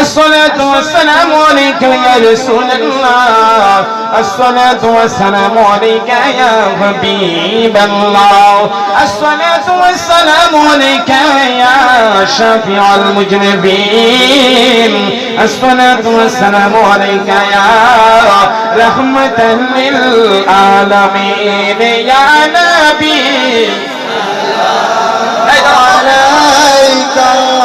الصلاة والسلام عليك يا رسول الله الصلاة والسلام عليك يا حبيب الله الصلاة والسلام عليك يا شافع المجرمين الصلاة والسلام عليك يا رحمة للعالمين يا نبي عليك يا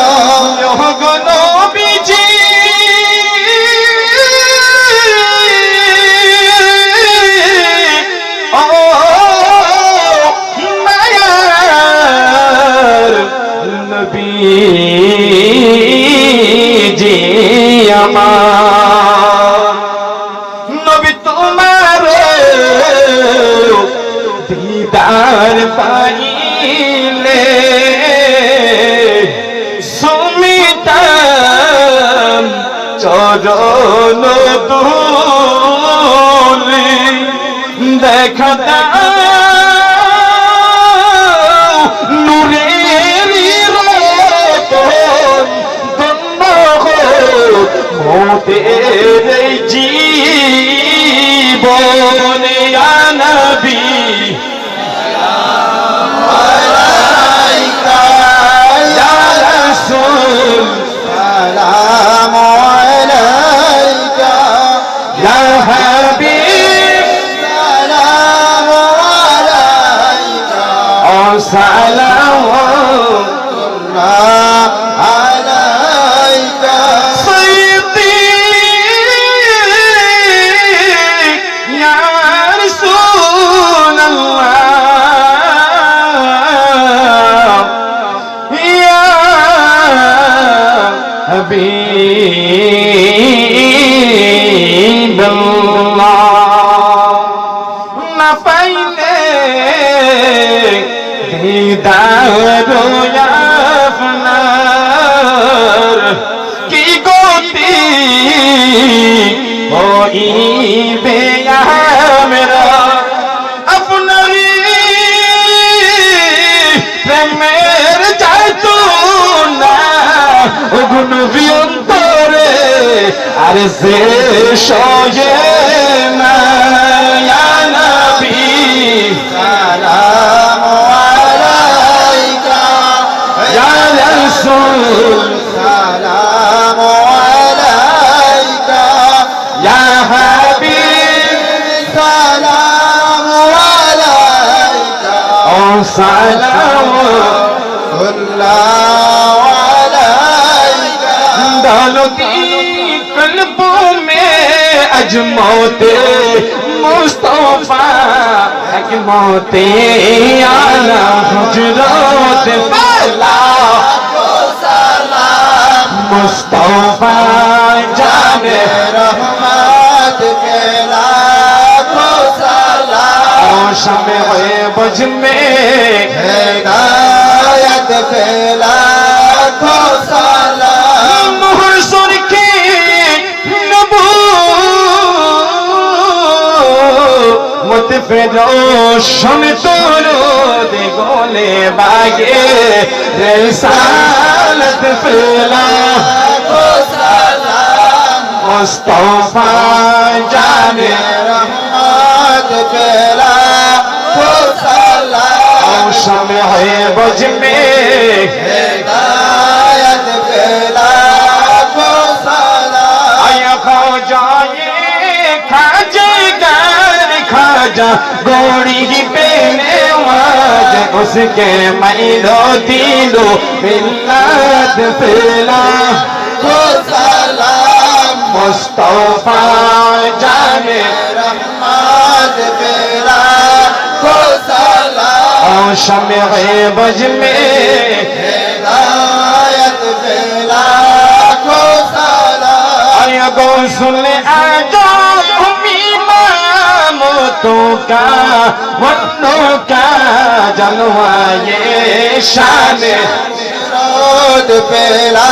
চরণ দুলি দেখা মোদের জীবনে। আপনার কি গতি হইবে আমরা আপনারই প্রেমের যাইতো না ওগুন বিয়ন্তরে আর সে সয়ে না السلام عليك يا حبيب سلام عليك أو سلام الله عليك دولتي قلبوں میں اجموت مصطفیٰ اجموت آنا حجرات بلا মুস্তফা জানে রহমত কে লাখো সালাম। শমে হয়ে বুঝ মে হেদায়েত কে লাখো সালাম। মোহর সুর কে মত ফেরোশন তোর দে গোলে বাগে। রেসা دولت فیلا. کو سلام مصطفی جان رحمت فیلا. کو سلام شمع بج میں ہدایت فیلا. کو سلام آیا خواجہ یہ کھاجے گر کھاجہ گوڑی پہ میں उसके मैलो दिलो मिल्लत फैला को सलाम मुस्तफा जाने रहमत बेरा को सलाम शमे बज में हिदायत बेरा को सलाम गो सुन आजा उम्मीद तो का वन्नों का জলওয়ায়ে শান রোদ পেলা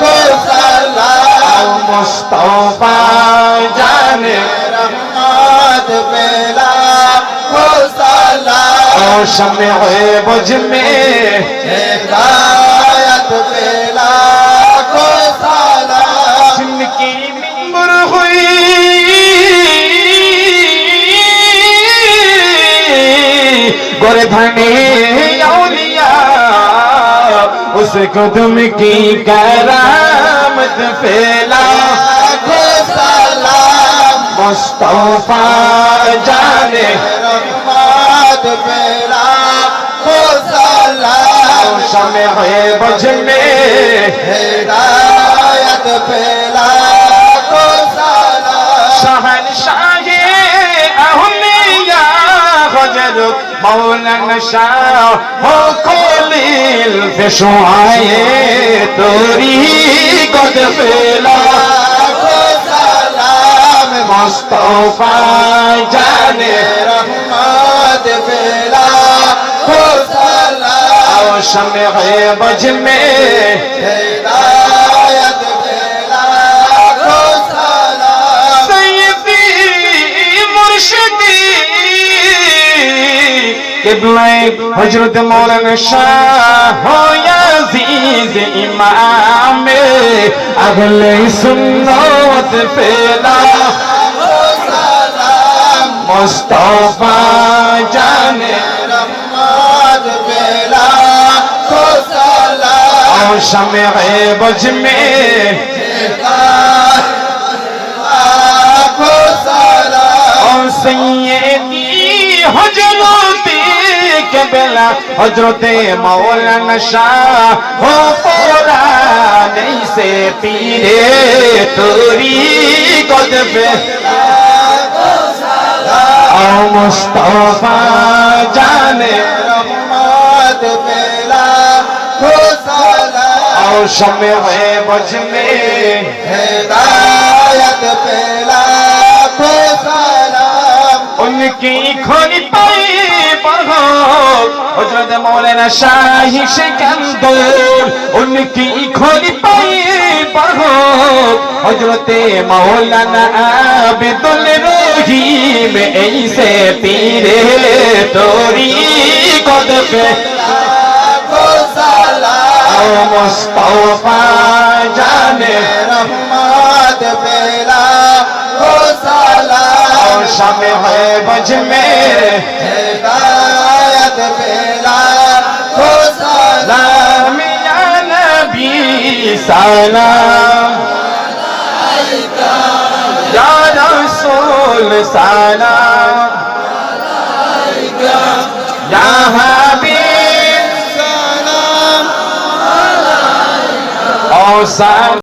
কো সালাম মুস্তাফা জান রহমত পেলা কো সালাম শামে বুঝ মে गोरधने औलिया उस कदम की करामत फैला मुस्तफ़ा जाने। रमात मेरा মৌলানা শাহ কলিল পেশোয়ায়ে তোরি কত পেলা। সালাম মোস্তফা জানে রহমত পেলা। সালাম। শমে বজ কেবলায় হজরত মৌলানা শাহ আজিজ ইমামে আগলে সুন্নত ফেলা। মোস্তফা জানে রহমত বেলা তো সালাম শমে বজ মে সালাম হজরতে মৌলানা শাহ হো পুরানি সে পীরে তোরি গজবে। মুস্তফা জানে রহমত মেলা খো সালাম ও সমে হয়ে বজনে হেদায়েত পেলা খো সালাম উনকি খনি হজরত মৌলানা শাহি সিকান্দর উনকি কি খলিফাই পড়ো হজরত মৌলানা আবেদুল রহিম এই সে পীরে তোরি কদবে মুস্তফা জানে রহমত বেলা سلام يا رسول سلام يا حبيب سلام أو سلام